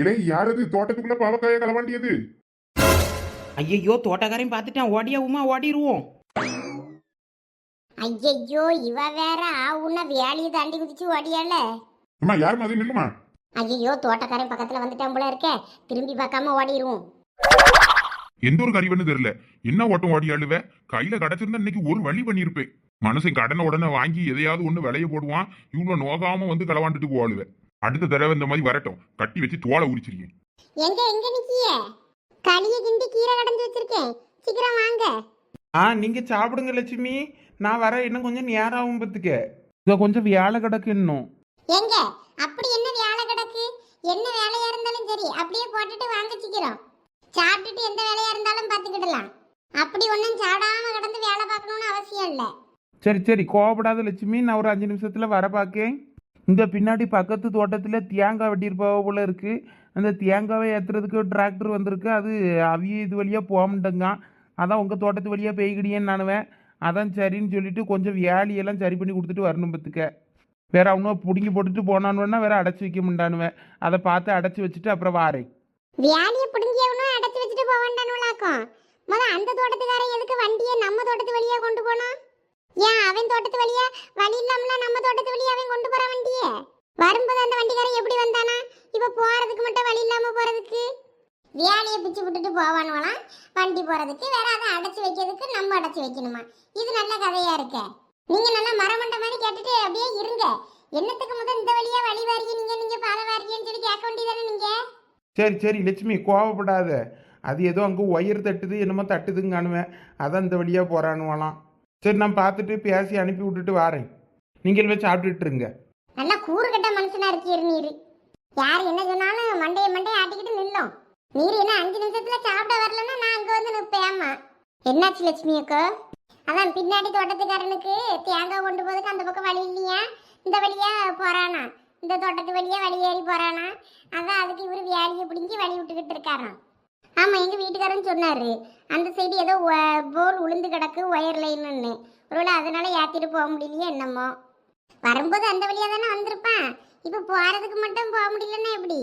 இடே யாரது தோட்டத்துக்குள்ள பாவக்காய களவாண்டியது ஐயையோ தோட்டக்காரையும் பார்த்துட்டான். ஓடியா உமா ஓடிடுவோம் ஐயையோ இவ வேற ஆவுன்னா வேலையை தாண்டி குதிச்சு ஓடியால அம்மா யாரும்மா அது நில்லுமா? ஐயையோ தோட்டக்காரன் பக்கத்துல வந்துட்டான் போல இருக்க. திரும்பி பார்க்காம ஓடிடுவோம் எந்த ஒரு கறிவன்னு தெரியல. என்ன ஓட்டம் ஓடி அழுவ கையில கிடைச்சிருந்தா இன்னைக்கு ஒரு வழி பண்ணியிருப்பேன் மனுஷன் கடனை உடனே வாங்கி எதையாவது ஒண்ணு விலைய போடுவான். இவ்வளவு நோகாம வந்து களவாண்டுட்டு போவாளுவேன் அடுத்த தடவை இந்த மாதிரி வரட்டும். கட்டி வச்சு தோலை உரிச்சிருக்கேன் எங்க எங்க நிக்கிய? களிய கிண்டி கீரை கடந்து வச்சிருக்கேன். சீக்கிரம் வாங்க. ஆ நீங்க சாப்பிடுங்க லட்சுமி. நான் வர இன்னும் கொஞ்சம் நேரம் ஆகும் பத்துக்க இங்க கொஞ்சம் வேலை கிடக்கு இன்னும். எங்க? அப்படி என்ன வேலை கிடக்கு? என்ன வேலையா இருந்தாலும் சரி அப்படியே போட்டுட்டு வாங்க சீக்கிரம். சாப்பிட்டுட்டு எந்த வேலையா இருந்தாலும் பார்த்துக்கிடலாம். அப்படி ஒன்றும் சாடாம கடந்து வேலை பார்க்கணும்னு அவசியம் இல்லை. சரி சரி. கோவப்படாத லட்சுமி. நான் ஒரு அஞ்சு நிமிஷத்துல வர பார்க்கேன். இந்த பின்னாடி பக்கத்து தோட்டத்தில் தேங்காய் வெட்டியிருப்பாவ போல இருக்குது அந்த தேங்காவை ஏற்றுறதுக்கு டிராக்டர் வந்திருக்கு. அது அவிய இது வழியாக போகமுட்டங்க அதான் உங்கள் தோட்டத்து வழியாக பெய்கிடியேன்னு நானுவேன். அதான் சரின்னு சொல்லிட்டு கொஞ்சம் வேலையெல்லாம் சரி பண்ணி கொடுத்துட்டு வரணும் பத்துக்க. வேற அவனும் பிடுங்கி போட்டுட்டு போனானுன்னா வேற அடைச்சி வைக்க முண்டானுவேன் அதை பார்த்து அடைச்சி வச்சுட்டு அப்புறம் வாரேன். வேலையை பிடுங்கியவனும் அடைச்சி வச்சுட்டு போக வேண்டானுலாக்கும் அந்த தோட்டத்துக்காரன் எதுக்கு வண்டியை நம்ம தோட்டத்து வழியாக கொண்டு போனான்? ஏன் அவன் தோட்டத்து வழியா? வழி இல்லாமல நம்ம தோட்டத்து வழியா அவன் கொண்டு போற வண்டியே? வரும்போது அந்த வண்டிக்காரன் எப்படி வந்தானா? இப்ப போறதுக்கு மட்டும் வழி இல்லாம போறதுக்கு? வேலையை பிச்சு விட்டுட்டு போவானுவலாம். வண்டி போறதுக்கு வேற அதை அடைச்சி வைக்கிறதுக்கு நம்ம அடைச்சி வைக்கணுமா? இது நல்ல கதையா இருக்க. நீங்க நல்லா மரமண்ட மாதிரி கேட்டுட்டு அப்படியே இருங்க. என்னத்துக்கு முதல் இந்த வழியா வழி வாரியே நீங்க நீங்க பாதை வாரியன்னு சொல்லி கேட்க வேண்டியதானே நீங்க? சரி சரி லட்சுமி கோவப்படாத. அது ஏதோ அங்கே ஒயர் தட்டுது என்னமோ தட்டுதுங்கானுவேன் அதான் இந்த வழியாக போகிறானுவலாம் சரி நான் பார்த்துட்டு பேசி அனுப்பி விட்டுட்டு வாரேன். நீங்கள் போய் சாப்பிட்டுட்டு இருங்க. நல்லா கூறுகட்ட மனுஷனா இருக்கீர் நீர். யார் என்ன சொன்னாலும் மண்டைய மண்டைய ஆட்டிக்கிட்டு நில்லும். நீர் என்ன அஞ்சு நிமிஷத்துல சாப்பிட வரலன்னா நான் அங்க வந்து நிற்பேம்மா என்னாச்சு லட்சுமி அக்கா? அதான் பின்னாடி தோட்டத்துக்காரனுக்கு தேங்காய் கொண்டு போதுக்கு அந்த பக்கம் வழி இல்லையா? இந்த வழியா போறானா? இந்த தோட்டத்து வழியா வழி ஏறி போறானா? அதான் அதுக்கு இவரு வேலையை பிடிங்கி வழி விட்டுக்கிட்டு இருக்காராம். ஆமாம் எங்கள் வீட்டுக்காரன் சொன்னாரு. அந்த சைடு ஏதோ ஒ- போல் உளுந்து கிடக்கு ஒயர் லைன்னு ஒருவேளை அதனால ஏற்றிட்டு போக முடியலையே என்னமோ. வரும்போது அந்த வழியாக தானே வந்திருப்பான். இப்போ போகிறதுக்கு மட்டும் போக முடியலன்னா எப்படி?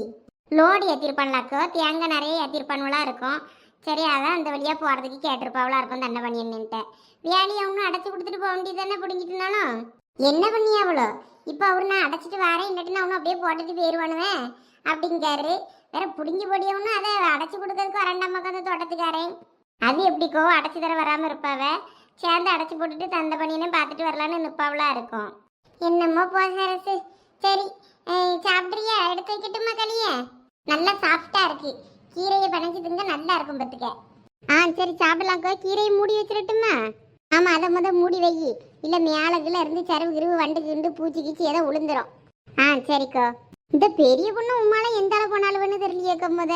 லோடு ஏற்றிருப்பான்லாக்கோ தேங்காய் நிறைய ஏற்றிருப்பானுவலா இருக்கும். சரி அதான் அந்த வழியாக போகிறதுக்கு கேட்டிருப்பாவளா இருக்கும் தண்டை பண்ணி என்னன்ட்டு வேலையை அவனும் அடைச்சி கொடுத்துட்டு போக வேண்டியது தானே பிடிங்கிட்டுனாலும் என்ன பண்ணியா அவ்வளோ இப்போ அவர் நான் அடைச்சிட்டு வரேன் இல்லாட்டி அவனும் அப்படியே போட்டுட்டு போயிடுவானுவேன் அப்படிங்காரு வேற புடிஞ்சு பொடியவனும் அதை அடைச்சி கொடுக்கறதுக்கு பக்கம் வந்து தோட்டத்துக்காரன் அது எப்படிக்கோ அடைச்சி தர வராமல் இருப்பாவ. சேர்ந்து அடைச்சி போட்டுட்டு தந்த பண்ணினே பார்த்துட்டு வரலான்னு நிற்பாவளா இருக்கும். என்னமோ போசரசு சரி சாப்பிட்றியா? எடுத்து வைக்கட்டுமா களிய? நல்லா சாஃப்டா இருக்கு. கீரையை பனைஞ்சு திங்க நல்லா இருக்கும் பத்துக்க. ஆ சரி சாப்பிடலாம்க்கோ. கீரையை மூடி வச்சிடட்டுமா ஆமா அதை முத மூடி வை. இல்ல மேலக்குள்ள இருந்து சருவு கிருவு வண்டு கிண்டு பூச்சி கீச்சி ஏதோ விழுந்துரும் ஆ சரிக்கோ. இந்த பெரிய பொண்ணு உம்மால எந்த அளவு போனாலும்னு தெரியலையே முத.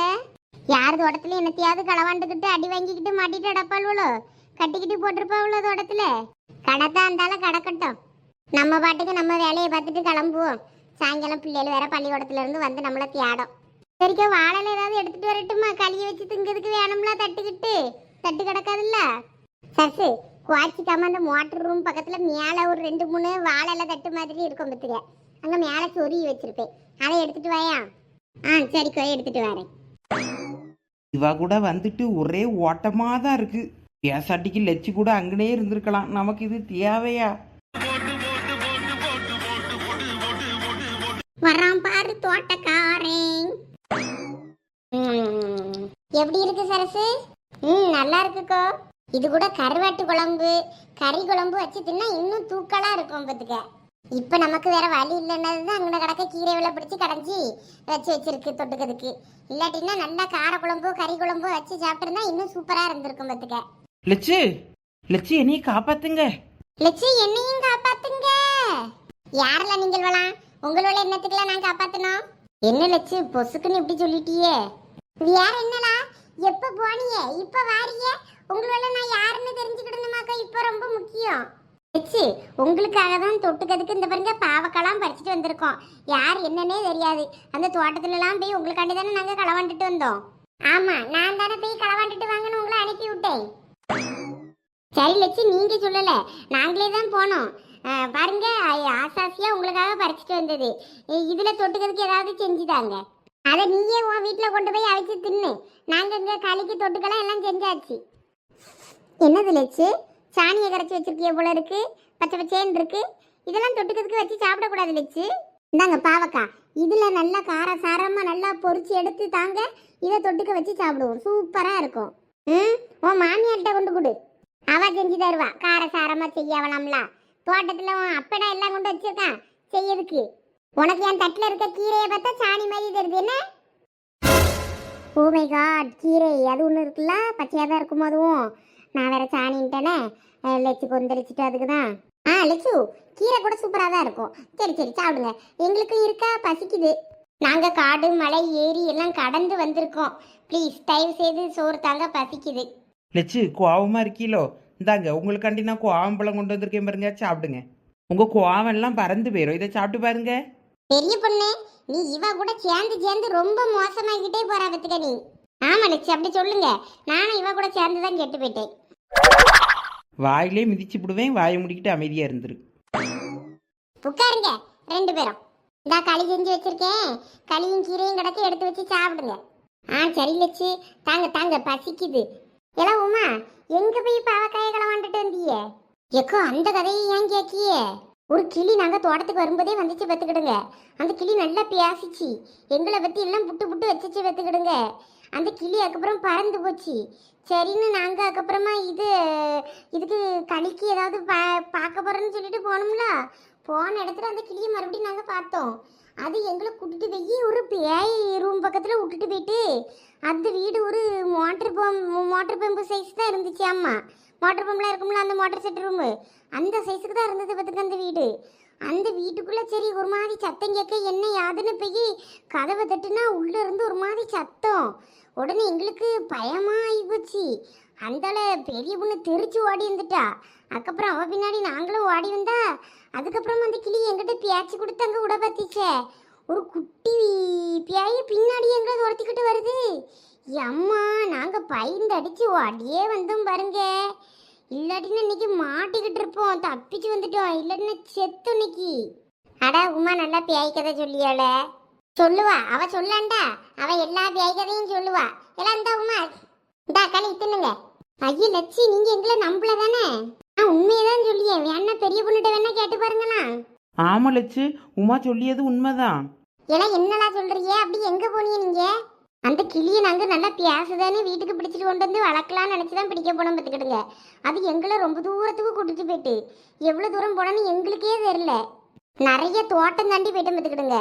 யார் தோட்டத்துல என்னத்தையாவது களவாண்டுக்கிட்டு அடி வாங்கிக்கிட்டு மாட்டிட்டு அடப்பாள்வளோ கட்டிக்கிட்டு போட்டிருப்பாவுளோ தோட்டத்துல? கடத்தா இருந்தாலும் கடக்கட்டும் நம்ம பாட்டுக்கு நம்ம வேலையை பார்த்துட்டு கிளம்புவோம். சாயங்காலம் பிள்ளைகள் வேற பள்ளிக்கூடத்துல இருந்து வந்து நம்மள தேடும். சரிக்கா வாழல ஏதாவது எடுத்துட்டு வரட்டுமா? களியை வச்சு திங்கிறதுக்கு வேணும்ல தட்டுக்கிட்டு? தட்டு கிடக்காதுல்ல? சசு குவாச்சிக்காம அந்த மோட்டர் ரூம் பக்கத்துல மேல ஒரு ரெண்டு மூணு வாழையில தட்டு மாதிரி இருக்கும் பத்துக்க. அங்க மேல சொருகி வச்சிருப்பேன். அதை எடுத்துட்டு வாயா? ஆ சரிக்கா எடுத்துட்டு வரேன். இவ கூட வந்துட்டு ஒரே ஓட்டமாக தான் இருக்கு. பேசாட்டிக்கு லட்சி கூட அங்கனே இருந்திருக்கலாம். நமக்கு இது தேவையா? வர்றான் பாரு தோட்டக்காரன் ம், எப்படி இருக்கு சரசு? ம் நல்லா இருக்குக்கோ இது கூட கருவாட்டு குழம்பு. கறி குழம்பு வச்சு தின்னா இன்னும் தூக்கலா இருக்கும் பத்துக்க. இப்ப நமக்கு வேற வழி இல்லைன்னதுதான் அங்கே கிடக்க கீரை விலை பிடிச்சி கடைஞ்சி வச்சு வச்சிருக்கு தொட்டுக்கிறதுக்கு. இல்லாட்டின்னா நல்லா கார குழம்பு கறி குழம்பு வச்சு சாப்பிட்டுருந்தா இன்னும் சூப்பரா இருந்திருக்கும் பத்துக்க. லட்சு லட்சு என்னைய காப்பாத்துங்க. லட்சு என்னையும் காப்பாத்துங்க. யாரில் நீங்கள் வலாம் உங்களோட எண்ணத்துக்குலாம் நான் காப்பாத்தணும். என்ன லட்சு பொசுக்குன்னு இப்படி சொல்லிட்டியே. வேற என்னடா எப்ப போனியே? இப்ப வாரியே? உங்களோட நான் யாருன்னு தெரிஞ்சுக்கிடணுமாக்கா? இப்ப ரொம்ப முக்கியம். லட்சு உங்களுக்காக தான் தொட்டுக்கிறதுக்கு இந்த பாருங்க பாவக்கெல்லாம் பறிச்சுட்டு வந்திருக்கோம். யார் என்னன்னே தெரியாது. அந்த தோட்டத்துலலாம் போய் உங்களுக்காண்டி தானே நாங்கள் களவாண்டுட்டு வந்தோம். ஆமாம் நான் தானே போய் களவாண்டுட்டு வாங்கன்னு உங்களை அனுப்பி விட்டேன். சரி லட்சு நீங்க சொல்லலை. நாங்களே தான் போனோம். பாருங்க ஆசாசியாக உங்களுக்காக பறிச்சுட்டு வந்தது. இதில் தொட்டுக்கிறதுக்கு ஏதாவது செஞ்சுதாங்க அதை நீயே உன் வீட்டில் கொண்டு போய் அழைச்சி தின்னு. நாங்கள் இங்கே களிக்கு தொட்டுக்கெல்லாம் எல்லாம் செஞ்சாச்சு. என்னது லட்சு சாணியை கரைச்சி வச்சிருக்கிய போல இருக்கு. பச்சை பச்சேன்னு இருக்கு. இதெல்லாம் தொட்டுக்கிறதுக்கு வச்சு சாப்பிடக்கூடாது வச்சு இந்தாங்க பாவக்கா இதில் நல்லா காரசாரமாக நல்லா பொறிச்சு எடுத்து தாங்க இதை தொட்டுக்க வச்சு சாப்பிடுவோம். சூப்பராக இருக்கும். ம் உன் மாமியார்கிட்ட கொண்டு கொடு. அவ செஞ்சு தருவா. காரசாரமாக செய்யவலாம்ல தோட்டத்தில் உன் அப்படா எல்லாம் கொண்டு வச்சிருக்கான் செய்யறதுக்கு. உனக்கு என் தட்டில் இருக்க கீரையை பார்த்தா சாணி மாதிரி தருது. என்ன? ஓ மை காட் கீரை. அது ஒன்று இருக்குல்ல? பச்சையாக தான் இருக்கும் அதுவும்? நான் வேற சாணின்ட்டேனே. லெச்சு கொந்தளிச்சிட்டு அதுக்கு தான் ஆ லெச்சு கீரை கூட சூப்பராக தான் இருக்கும். சரி சரி சாப்பிடுங்க. எங்களுக்கு இருக்கா? பசிக்குது. நாங்கள் காடு மலை ஏரி எல்லாம் கடந்து வந்திருக்கோம். ப்ளீஸ் தயவு செய்து சோறு தாங்க பசிக்குது. லட்சு கோவமாக இருக்கீலோ? இந்தாங்க உங்களுக்காண்டி நான் கோவம்பழம் கொண்டு வந்திருக்கேன் பாருங்க சாப்பிடுங்க. உங்கள் கோவம் எல்லாம் பறந்து போயிடும் இதை சாப்பிட்டு பாருங்க. பெரிய பொண்ணு நீ இவ கூட சேர்ந்து சேர்ந்து ரொம்ப மோசமாகிட்டே போறா பத்துக்க நீ. ஆமா லட்சு அப்படி சொல்லுங்க. நானும் இவ கூட சேர்ந்து தான் கெட்டு போயிட்டேன். வாயிலே மிதிச்சு விடுவேன் வாயை முடிக்கிட்டு அமைதியாக இருந்துரு. உட்காருங்க ரெண்டு பேரும். இந்தா களி செஞ்சு வச்சிருக்கேன். களியும் கீரையும் கிடக்கு எடுத்து வச்சு சாப்பிடுங்க. ஆ சரி லட்சு. தாங்க தாங்க பசிக்குது. எல்லாம் உமா எங்க போய் பாவக்காய களவாண்டுட்டு வந்தீங்க எக்கோ அந்த கதையை ஏன் கேட்கிய? ஒரு கிளி நாங்க தோட்டத்துக்கு வரும்போதே வந்துச்சு பத்துக்கிடுங்க அந்த கிளி நல்லா பேசிச்சு எங்களை பத்தி எல்லாம் புட்டு புட்டு வச்சுச்சு பத்துக்கிடுங்க அந்த கிளி அதுக்கப்புறம் பறந்து போச்சு. சரின்னு நாங்கள் அதுக்கப்புறமா இது இதுக்கு களிக்கு ஏதாவது பா பார்க்க போகிறோன்னு சொல்லிட்டு போனோம்ல. போன இடத்துல அந்த கிளியை மறுபடியும் நாங்கள் பார்த்தோம். அது எங்களை கூட்டிட்டு போய் ஒரு பேய் ரூம் பக்கத்தில் விட்டுட்டு போயிட்டு அந்த வீடு ஒரு motor pump motor pump size தான் இருந்துச்சு அம்மா மோட்டர் பம்புலாம் இருக்கும்ல அந்த மோட்டர் செட் ரூமு அந்த சைஸுக்கு தான் இருந்தது பார்த்துக்க அந்த வீடு. அந்த வீட்டுக்குள்ளே சரி ஒரு மாதிரி சத்தம் கேட்க என்ன யாதுன்னு போய் கதவை தட்டுனா உள்ளே இருந்து ஒரு மாதிரி சத்தம். உடனே எங்களுக்கு பயமாக ஆகிப்போச்சு அந்தால பெரிய பொண்ணு தெரிச்சு ஓடி வந்துட்டா. அதுக்கப்புறம் அவள் பின்னாடி நாங்களும் ஓடி வந்தா அதுக்கப்புறம் அந்த கிளி எங்கிட்ட பேச்சு கொடுத்து அங்கே விட பார்த்துச்சே. ஒரு குட்டி பியாயி பின்னாடி எங்களை துரத்திக்கிட்டு வருது. அம்மா நாங்கள் பயந்து அடித்து ஓடியே வந்தோம் பாருங்க. இல்லாட்டினா இன்னைக்கு மாட்டிக்கிட்டு இருப்போம். தப்பிச்சு வந்துட்டோம். இல்லாட்டினா செத்து இன்னைக்கு. அடா உமா நல்லா பியாய் கதை சொல்லியாள. சொல்லுவா. அவ சொல்லாண்டா. அவ எல்லா பியாய் கதையும் சொல்லுவா. எல்லாம் இந்த உமா. இந்தா களி தின்னுங்க. ஐயா லட்சி நீங்க எங்களை நம்பல தானே நான் உண்மையை தான் சொல்லியேன் வேணா பெரிய பொண்ணுகிட்ட வேணா கேட்டு பாருங்களா? ஆமாம் லட்சு. உமா சொல்லியது உண்மைதான். எல்லாம் என்னடா சொல்றீங்க? அப்படி எங்க போனீங்க நீங்க? அந்த கிளியை நாங்க நல்லா பேசுதானே வீட்டுக்கு பிடிச்சிட்டு கொண்டு வந்து வளர்க்கலாம்னு நினைச்சு தான் பிடிக்க போனோம் பார்த்துக்கிடுங்க. அது எங்களை ரொம்ப தூரத்துக்கு கூட்டிட்டு போயிட்டு. எவ்வளவு தூரம் போனோன்னு எங்களுக்கே தெரியல. நிறைய தோட்டம் தாண்டி போயிட்டு பார்த்துக்கிடுங்க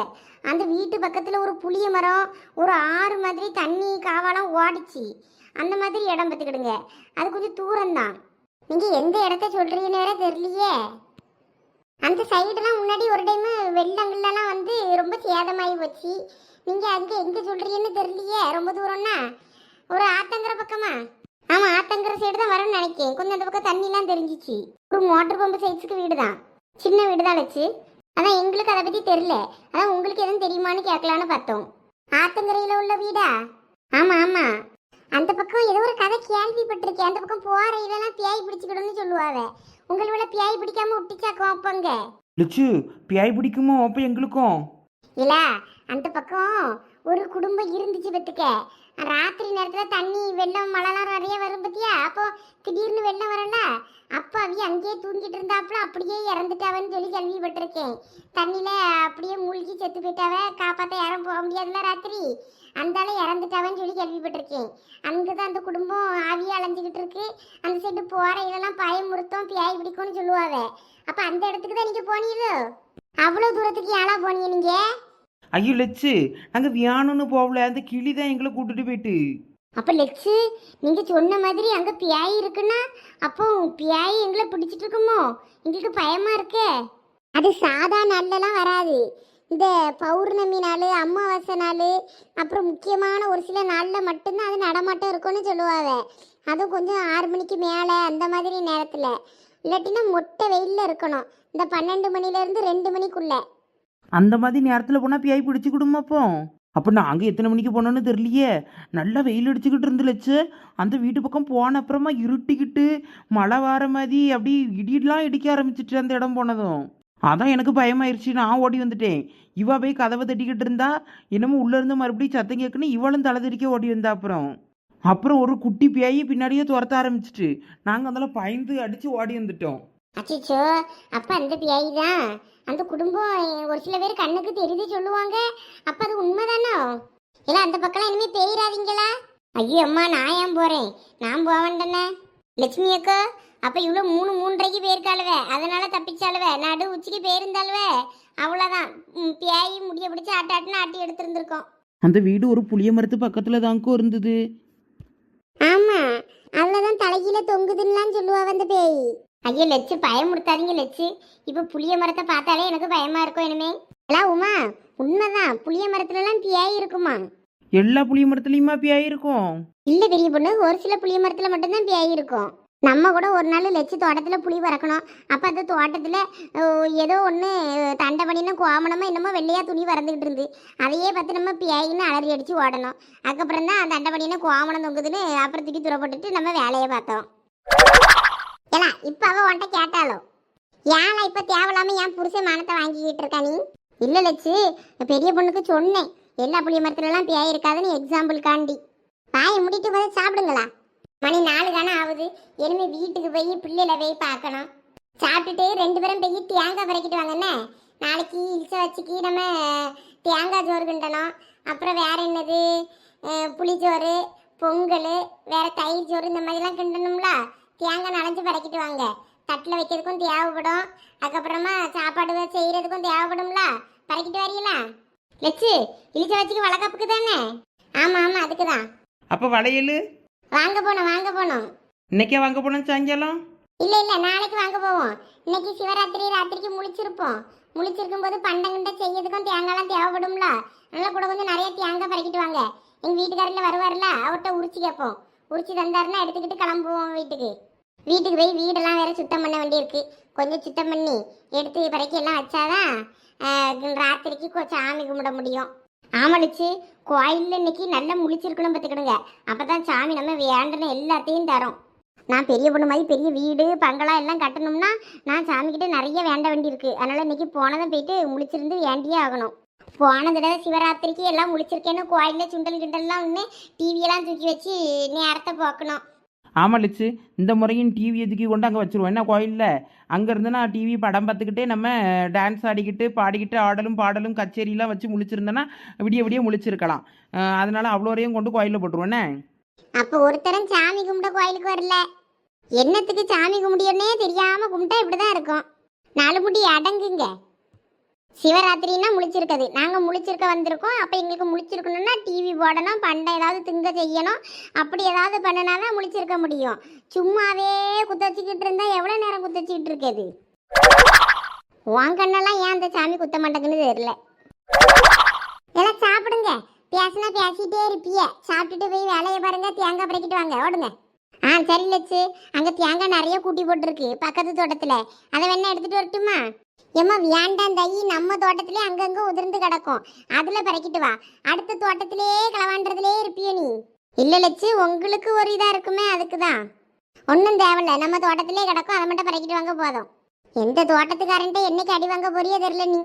அந்த வீட்டு பக்கத்தில் ஒரு புளிய மரம் ஒரு ஆறு மாதிரி தண்ணி காவாலாம் ஓடிச்சு. அந்த மாதிரி இடம் பார்த்துக்கிடுங்க. அது கொஞ்சம் தூரம் தான் எந்த இடத்த சொல்கிறீங்கன்னு வேற தெரியலையே. அந்த சைடுலாம் முன்னாடி ஒரு டைம் வெள்ளங்கள்லாம் வந்து ரொம்ப சேதமாகி போச்சு. நீங்கள் அங்கே எங்கே சொல்கிறீங்கன்னு தெரியலையே. ரொம்ப தூரம்னா? ஒரு ஆத்தங்கிற பக்கமா? ஆமாம் ஆத்தங்கிற சைடு தான் வரணும்னு நினைக்கிறேன். கொஞ்சம் அந்த பக்கம் தண்ணிலாம் தெரிஞ்சிச்சு. ஒரு மோட்டர் பம்பு சைஸுக்கு வீடு தான் சின்ன வீடு தான் வச்சு அதான் எங்களுக்கு அதை பத்தி தெரியல. அதான் உங்களுக்கு எதுவும் தெரியுமான்னு கேட்கலான்னு பார்த்தோம். ஆத்தங்கரையில உள்ள வீடா? ஆமா ஆமா. அந்த பக்கம் ஏதோ ஒரு கதை கேள்விப்பட்டிருக்கேன். அந்த பக்கம் போற இதெல்லாம் பியாய் பிடிச்சிக்கிடும்னு சொல்லுவாங்க உங்களை பியாய் பிடிக்காம விட்டுச்சாக்கும் அப்பங்க லட்சு பியாய் பிடிக்குமோ? அப்போ எங்களுக்கும். இல்ல அந்த பக்கம் ஒரு குடும்பம் இருந்துச்சு பத்துக்க. ராத்திரி நேரத்தில் தண்ணி வெள்ளம் மழைலாம் நிறைய வரும் பத்தியா? அப்போ திடீர்னு வெள்ளம் வரல? அப்போ அவிய அங்கேயே தூங்கிட்டு இருந்தாப்புல அப்படியே இறந்துட்டாவன்னு சொல்லி கேள்விப்பட்டிருக்கேன். தண்ணியில அப்படியே மூழ்கி செத்து போயிட்டாவ? காப்பாற்ற யாரும் போக முடியாதுல்ல ராத்திரி? அந்தால இறந்துட்டாவன்னு சொல்லி கேள்விப்பட்டிருக்கேன். அங்கதான் அந்த குடும்பம் ஆவியா அலைஞ்சிக்கிட்டு இருக்கு. அந்த சைடு போற இதெல்லாம் பயமுறுத்தம் பியாய் பிடிக்கும்னு சொல்லுவாவே. அப்போ அந்த இடத்துக்கு தான் நீங்கள் போனீங்களோ? அவ்வளோ தூரத்துக்கு ஏழா போனீங்க நீங்கள் ஐயோ லட்சு நாங்கள் வியானுன்னு போகல அந்த கிளி தான் எங்களை கூட்டிட்டு போயிட்டு. அப்ப லெச்சு நீங்க சொன்ன மாதிரி அங்க பியாய் இருக்குன்னா அப்போ பியாய் எங்களை பிடிச்சிட்டு இருக்குமோ? எங்களுக்கு பயமா இருக்கே. அது சாதா நாள்லலாம் வராது. இந்த பௌர்ணமி நாள் அமாவாசை நாள் அப்புறம் முக்கியமான ஒரு சில நாளில் மட்டும்தான் அது நடமாட்டம் இருக்கும்னு சொல்லுவாங்க அதுவும் கொஞ்சம் ஆறு மணிக்கு மேலே அந்த மாதிரி நேரத்தில். இல்லாட்டினா மொட்டை வெயிலில் இருக்கணும். இந்த பன்னெண்டு மணிலேருந்து ரெண்டு மணிக்குள்ளே. அந்த மாதிரி நேரத்தில் போனால் பியாய் பிடிச்சிக்கிடுமா அப்போ? அப்போ நாங்கள் எத்தனை மணிக்கு போனோன்னு தெரியலையே. நல்லா வெயில் அடிச்சுக்கிட்டு இருந்துலச்சு அந்த வீட்டு பக்கம் போன அப்புறமா இருட்டிக்கிட்டு மழை வர மாதிரி அப்படி இடியெல்லாம் இடிக்க ஆரம்பிச்சிட்டு அந்த இடம் போனதும். அதான் எனக்கு பயமாயிருச்சு. நான் ஓடி வந்துட்டேன். இவ போய் கதவை தட்டிக்கிட்டு இருந்தா என்னமோ உள்ள இருந்து மறுபடியும் சத்தம் கேட்குன்னு இவளும் தலை தெரிக்க ஓடி வந்தா அப்புறம். அப்புறம் ஒரு குட்டி பேய் பின்னாடியே துரத்த ஆரம்பிச்சிட்டு நாங்கள் அதெல்லாம் பயந்து அடிச்சு ஓடி வந்துட்டோம். அச்சோ அப்ப அந்த பியாய் தான். அந்த குடும்பம் ஒரு சில பேர் கண்ணுக்கு தெரிஞ்சு சொல்லுவாங்க. அப்ப அது உண்மைதானோ? இல்ல அந்த பக்கம் இனிமே பேயிராதீங்களா? ஐயோ அம்மா நான் ஏன் போறேன்? நான் போவேன்டனே லட்சுமி அக்கா அப்ப இவ்வளவு மூணு மூன்றரைக்கு போயிருக்காளுவே. அதனால தப்பிச்சாளுவே. நடு உச்சிக்கு போயிருந்தாளுவே. அவ்வளவுதான். ம், பியாயி முடிய பிடிச்சு ஆட்ட ஆட்டுன்னு ஆட்டி எடுத்திருந்திருக்கோம். அந்த வீடு ஒரு புளிய மரத்து பக்கத்தில் தாங்கோ இருந்தது. ஆமா. அவ்வளவுதான் தலைகீழ தொங்குதுன்னுலாம் சொல்லுவா வந்து பேய். ஐயோ லட்சு பயமுறுத்தாதீங்க லட்சு இப்ப புளிய மரத்தை பார்த்தாலே எனக்கு பயமா இருக்கும் இனிமே? எல்லாம் உமா உண்மைதான். புளிய மரத்துல எல்லாம் பேய் இருக்குமா? எல்லா புளிய மரத்துலையுமா பேய் இருக்கும்? இல்ல பெரிய பொண்ணு ஒரு சில புளிய மரத்துல மட்டும்தான் பேய் இருக்கும். நம்ம கூட ஒரு நாள் லட்சு தோட்டத்துல புளி பறக்கணும் அப்ப அந்த தோட்டத்துல ஏதோ ஒண்ணு தண்டை பண்ணின கோமணமா என்னமோ வெள்ளையா துணி பறந்துகிட்டு இருந்து. அதையே பார்த்து நம்ம பேயின்னு அலறி அடிச்சு ஓடணும். அதுக்கப்புறம் தான் தண்டை பண்ணின கோமணம் தொங்குதுன்னு அப்புறம் தூக்கி துறப்பட்டுட்டு நம்ம வேலையை பார்த்தோம். ஏலா இப்ப அவ உன்ட்ட கேட்டாலோ? ஏன்ல இப்ப தேவையில்லாம என் புருஷன் மானத்தை வாங்கிக்கிட்டு இருக்கா நீ? இல்ல லட்சு பெரிய பொண்ணுக்கு சொன்னேன். எல்லா புளிய மரத்துல எல்லாம் பேய் இருக்காதுன்னு எக்ஸாம்பிள் காண்டி. பாயை முடிட்டு போய் சாப்பிடுங்களா? மணி நாலு தானே ஆகுது. இனிமே வீட்டுக்கு போய் பிள்ளையில போய் பார்க்கணும். சாப்பிட்டுட்டு ரெண்டு பேரும் போய் தேங்காய் பறக்கிட்டு வாங்கண்ணே. நாளைக்கு இழிச்ச வச்சுக்கி நம்ம தேங்காய் சோறு கிண்டணும். அப்புறம் வேற என்னது? புளிச்சோறு பொங்கல் வேற தயிர் சோறு இந்த மாதிரிலாம் கிண்டணும்ல? தேங்காய் நனைஞ்சு பறக்கிட்டு வாங்க தட்டில் வைக்கிறதுக்கும் தேவைப்படும். அதுக்கப்புறமா சாப்பாடு செய்யறதுக்கும் தேவைப்படும்ல. பறக்கிட்டு வரீங்களா லட்சு இழிச்ச வச்சுக்கு வளகாப்புக்கு தானே? ஆமா ஆமா அதுக்கு தான் அப்போ வளையல் வாங்க போனோம் வாங்க போனோம் இன்னைக்கே வாங்க போனோம் சாயங்காலம்? இல்ல இல்ல நாளைக்கு வாங்க போவோம். இன்னைக்கு சிவராத்திரி ராத்திரிக்கு முழிச்சிருப்போம். முழிச்சிருக்கும் போது பண்டங்கிட்ட செய்யறதுக்கும் தேங்காய்லாம் தேவைப்படும்ல. அதனால கூட கொஞ்சம் நிறைய தேங்காய் பறக்கிட்டு வாங்க. எங்க வீட்டுக்காரில் வருவார்ல அவர்கிட்ட உரிச்சு கேட்போம். உரிச்சு தந்தாருன்னா எடுத்துக்கிட்டு கிளம்புவோம் வீட்டுக்கு. வீட்டுக்கு போய் வீடெல்லாம் வேற சுத்தம் பண்ண வேண்டியிருக்கு. கொஞ்சம் சுத்தம் பண்ணி எடுத்து பறக்கி எல்லாம் வச்சாதான் ராத்திரிக்கு கொஞ்சம் சாமி கும்பிட முடியும். ஆமலிச்சு கோயில்ல இன்னைக்கு நல்லா முழிச்சிருக்கணும் பார்த்துக்கிடுங்க. அப்பதான் சாமி நம்ம வேண்டின எல்லாத்தையும் தரும். நான் பெரிய பொண்ணு மாதிரி பெரிய வீடு பங்களா எல்லாம் கட்டணும்னா நான் சாமிக்கிட்ட நிறைய வேண்ட வேண்டியிருக்கு. அதனால் இன்னைக்கு போனதும் போயிட்டு முழிச்சிருந்து வேண்டியே ஆகணும். போன தடவை சிவராத்திரிக்கு எல்லாம் முழிச்சிருக்கேன்னு கோயிலில் சுண்டல் கிண்டல்லாம் ஒன்று டிவியெல்லாம் தூக்கி வச்சு நேரத்தை போக்கணும் ஆமாம் லிச்சு இந்த முறையும் டிவி எதுக்கி கொண்டு அங்கே வச்சிருவோம். என்ன கோயிலில்? அங்கே இருந்து நான் டிவி படம் பார்த்துக்கிட்டே நம்ம டான்ஸ் ஆடிக்கிட்டு பாடிக்கிட்டு ஆடலும் பாடலும் கச்சேரியெலாம் வச்சு முழிச்சிருந்தேன்னா விடிய விடிய முழிச்சிருக்கலாம். அதனால் அவ்வளோரையும் அவ்வளோ வரையும் கொண்டு கோயிலில் போட்டுருவேண்ணே அப்போ ஒருத்தரும் சாமி கும்பிட கோயிலுக்கு வரல. என்னத்துக்கு சாமி கும்பிடியோன்னே தெரியாமல் கும்பிட்டா இப்படிதான் இருக்கும். நாலு முடி அடங்குங்க. சிவராத்திரின்னா முழிச்சிருக்குது. நாங்கள் முழிச்சிருக்க வந்திருக்கோம். அப்போ எங்களுக்கு முழிச்சிருக்கணும்னா டிவி போடணும். பண்டை ஏதாவது திங்க செய்யணும். அப்படி ஏதாவது பண்ணினாதான் முழிச்சிருக்க முடியும். சும்மாவே குத்தச்சிக்கிட்டு இருந்தால் எவ்வளோ நேரம் குத்தச்சிக்கிட்டு இருக்குது? உன் கண்ணெல்லாம் ஏன் அந்த சாமி குத்த மாட்டேங்குன்னு தெரியல. எல்லாம் சாப்பிடுங்க. பேசினா பேசிட்டே இருப்பிய. சாப்பிட்டுட்டு போய் வேலையை பாருங்க. தேங்காய் பறக்கிட்டு வாங்க. ஓடுங்க. ஆ சரி லட்சு. அங்கே தேங்காய் நிறைய கூட்டி போட்டிருக்கு. பக்கத்து தோட்டத்தில். அதை வேணா எடுத்துகிட்டு வரட்டுமா? ஏம்மா வேண்டாம் தை நம்ம தோட்டத்திலே அங்கங்க உதிர்ந்து கிடக்கும். அதுல பறக்கிட்டு வா. அடுத்த தோட்டத்திலே களவாண்டுறதுலே இருப்பிய நீ. இல்ல லட்சு உங்களுக்கு ஒரு இதா இருக்குமே அதுக்கு தான் ஒன்றும் தேவையில்ல. நம்ம தோட்டத்திலே கிடக்கும் அதை மட்டும் பறக்கிட்டு வாங்க போதும். எந்த தோட்டத்துக்காரன்ட்ட என்னைக்கு அடி வாங்க போறியோ தெரியல நீ.